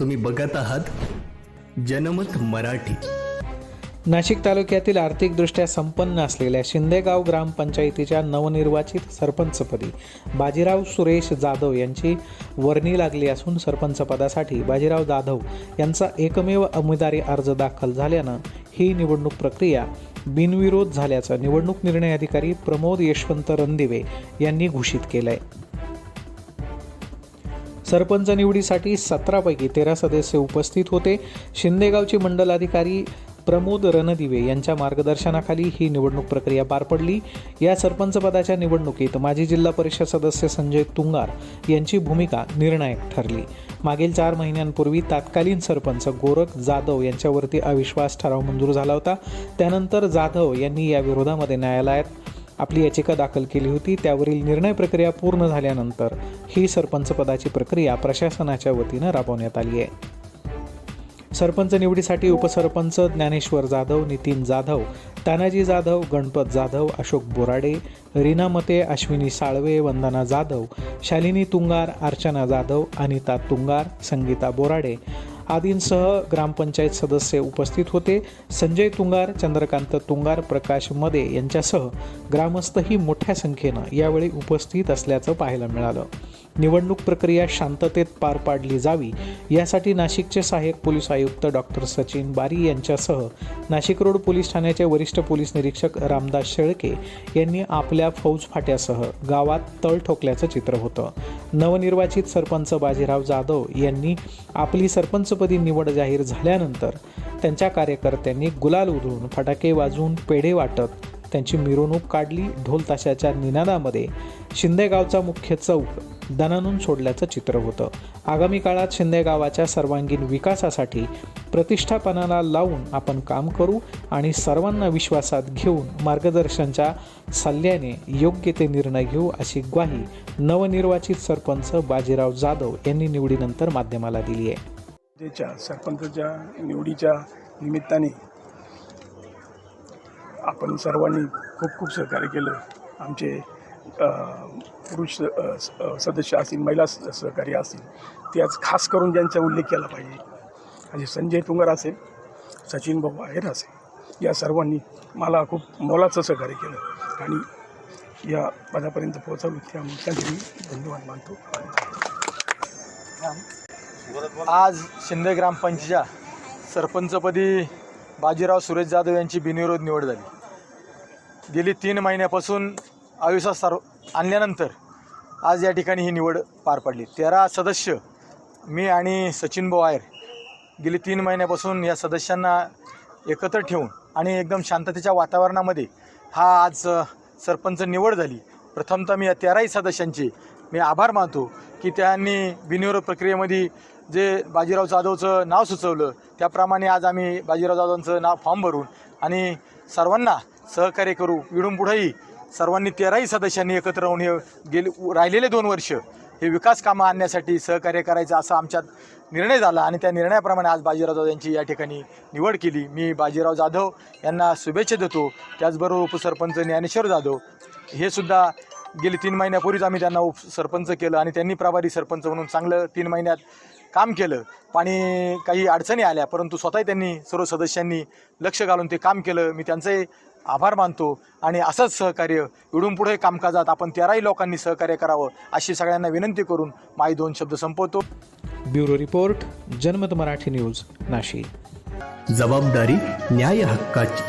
तुम्ही बघत आहात जनमत मराठी. नाशिक तालुक्यातील आर्थिकदृष्ट्या संपन्न असलेल्या शिंदेगाव ग्रामपंचायतीच्या नवनिर्वाचित सरपंचपदी बाजीराव सुरेश जाधव यांची वर्णी लागली असून सरपंचपदासाठी बाजीराव जाधव यांचा एकमेव उमेदवारी अर्ज दाखल झाल्यानं ही निवडणूक प्रक्रिया बिनविरोध झाल्याचं निवडणूक निर्णय अधिकारी प्रमोद यशवंत रणदिवे यांनी घोषित केलं आहे सरपंच निवडीसाठी सतरापैकी तेरा सदस्य उपस्थित होते. शिंदेगावचे मंडलाधिकारी प्रमोद रणदिवे यांच्या मार्गदर्शनाखाली ही निवडणूक प्रक्रिया पार पडली. या सरपंचपदाच्या निवडणुकीत माजी जिल्हा परिषद सदस्य संजय तुंगार यांची भूमिका निर्णायक ठरली. मागील चार महिन्यांपूर्वी तत्कालीन सरपंच गोरख जाधव यांच्यावरती अविश्वास ठराव मंजूर झाला होता. त्यानंतर जाधव यांनी या विरोधामध्ये न्यायालयात आपली याचिका दाखल केली होती. त्यावरील निर्णय प्रक्रिया पूर्ण झाल्यानंतर ही सरपंच पदाची प्रक्रिया प्रशासनाच्या वतीनं राबवण्यात आली आहे. सरपंच निवडीसाठी उपसरपंच ज्ञानेश्वर जाधव नितीन जाधव तानाजी जाधव गणपत जाधव अशोक बोराडे रीना मते अश्विनी साळवे वंदना जाधव शालिनी तुंगार अर्चना जाधव अनिता तुंगार संगीता बोराडे आदींसह ग्रामपंचायत सदस्य उपस्थित होते. संजय तुंगार चंद्रकांत तुंगार प्रकाश मदे यांच्यासह ग्रामस्थही मोठ्या संख्येनं यावेळी उपस्थित असल्याचं पाहायला मिळालं. निवडणूक प्रक्रिया शांततेत पार पाडली जावी यासाठी नाशिकचे सहाय्यक पोलीस आयुक्त डॉक्टर सचिन बारी यांच्यासह नाशिक रोड पोलीस ठाण्याचे वरिष्ठ पोलीस निरीक्षक रामदास शेळके यांनी आपल्या फौज फाट्यासह गावात तळ ठोकल्याचं चित्र होतं. नवनिर्वाचित सरपंच बाजीराव जाधव यांनी आपली सरपंचपदी निवड जाहीर झाल्यानंतर त्यांच्या कार्यकर्त्यांनी गुलाल उधळून फटाके वाजवून पेढे वाटत त्यांची मिरवणूक काढली. ढोल ताशाच्या निनादामध्ये शिंदेगावचा मुख्य चौक दणानून सोडल्याचं चित्र होतं. आगामी काळात शिंदे गावाच्या सर्वांगीण विकासासाठी प्रतिष्ठापनाला लावून आपण काम करू आणि सर्वांना विश्वासात घेऊन मार्गदर्शनच्या सल्ल्याने योग्य ते निर्णय घेऊ अशी ग्वाही नवनिर्वाचित सरपंच बाजीराव जाधव यांनी निवडीनंतर माध्यमाला दिली आहे. सरपंचच्या निवडीच्या निमित्ताने आपण सर्वांनी खूप खूप सहकार्य केलं. आमचे पुरुष स- सदस्य असतील महिला सहकारी असतील ते आज खास करून ज्यांचा उल्लेख केला पाहिजे. म्हणजे संजय तुंगार असेल सचिन भाऊ आहेर असेल या सर्वांनी मला खूप मोलाचं सहकार्य केलं आणि या पदापर्यंत पोहोचावं त्यामुळे त्यांचे मी धन्यवाद मानतो. आज शिंदे ग्रामपंचायतच्या सरपंचपदी बाजीराव सुरेश जाधव यांची बिनविरोध निवड झाली. गेली तीन महिन्यापासून आयुष्यात सर्व आणल्यानंतर आज या ठिकाणी ही निवड पार पडली. तेरा सदस्य मी आणि सचिन बोवायर गेली तीन महिन्यापासून या सदस्यांना एकत्र ठेवून आणि एकदम शांततेच्या वातावरणामध्ये हा आज सरपंच निवड झाली. प्रथमतः मी या तेराही सदस्यांचे मी आभार मानतो की त्यांनी बिनविरोध प्रक्रियेमध्ये जे बाजीराव जाधवचं नाव सुचवलं त्याप्रमाणे आज आम्ही बाजीराव जाधवांचं नाव फॉर्म भरून आणि सर्वांना सहकार्य करू इडून पुढेही सर्वांनी तेराही सदस्यांनी एकत्र राहून हे गेले राहिलेले दोन वर्ष हे विकास कामं आणण्यासाठी सहकार्य करायचं असा आमच्यात निर्णय झाला आणि त्या निर्णयाप्रमाणे आज बाजीराव जाधव यांची या ठिकाणी निवड केली. मी बाजीराव जाधव यांना शुभेच्छा देतो. त्याचबरोबर उपसरपंच ज्ञानेश्वर जाधव हे सुद्धा गेली तीन महिन्यापूर्वीच आम्ही त्यांना उपसरपंच केलं आणि त्यांनी प्रभारी सरपंच म्हणून चांगलं तीन महिन्यात काम केलं. पाणी काही अडचणी आल्या परंतु स्वतः त्यांनी सर्व सदस्यांनी लक्ष घालून ते काम केलं. मी त्यांचंही आभार मानतो आणि असंच सहकार्य इडून पुढे कामकाजात आपण तेराही लोकांनी सहकार्य करावं अशी सगळ्यांना विनंती करून माझी दोन शब्द संपवतो. ब्युरो रिपोर्ट जनमत मराठी न्यूज नाशिक. जबाबदारी न्याय हक्काची.